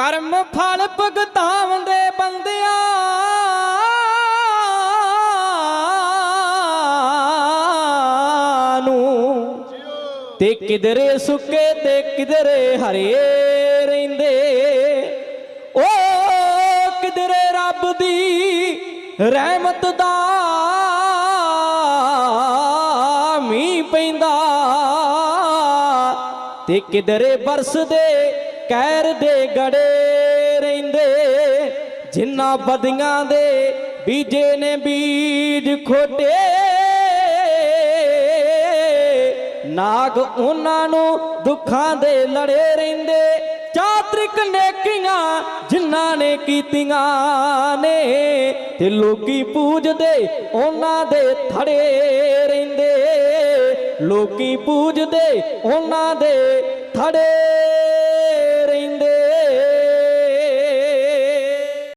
ਕਰਮ ਫਲ ਭੁਗਤਾਉਂਦੇ ਬੰਦਿਆਂ ਨੂੰ। ਤੇ ਕਿਧਰੇ ਸੁੱਕੇ ਤੇ ਕਿਧਰੇ ਹਰੇ ਰਹਿੰਦੇ। ਓ ਕਿਧਰੇ ਰੱਬ ਦੀ ਰਹਿਮਤ ਦਾ ਮੀਂਹ ਪੈਂਦਾ। ਤੇ ਕਿਧਰੇ ਬਰਸਦੇ ਕਹਿਰ ਦੇ ਗੜੇ ਰਹਿੰਦੇ ਜਿਨ੍ਹਾਂ ਬਦੀਆਂ ਦੇ ਬੀਜੇ ਨੇ ਬੀਜ ਖੋਟੇ। ਨਾਗ ਉਹਨਾਂ ਨੂੰ ਦੁੱਖਾਂ ਦੇ ਲੜੇ ਰਹਿੰਦੇ, ਚਾਤ੍ਰਿਕ ਨੇਕੀਆਂ ਜਿਨ੍ਹਾਂ ਨੇ ਕੀਤੀਆਂ ਨੇ, ਤੇ ਲੋਕੀ ਪੂਜਦੇ ਉਹਨਾਂ ਦੇ ਥੜੇ ਰਹਿੰਦੇ। ਲੋਕੀ ਪੂਜਦੇ ਉਹਨਾਂ ਦੇ ਥੜੇ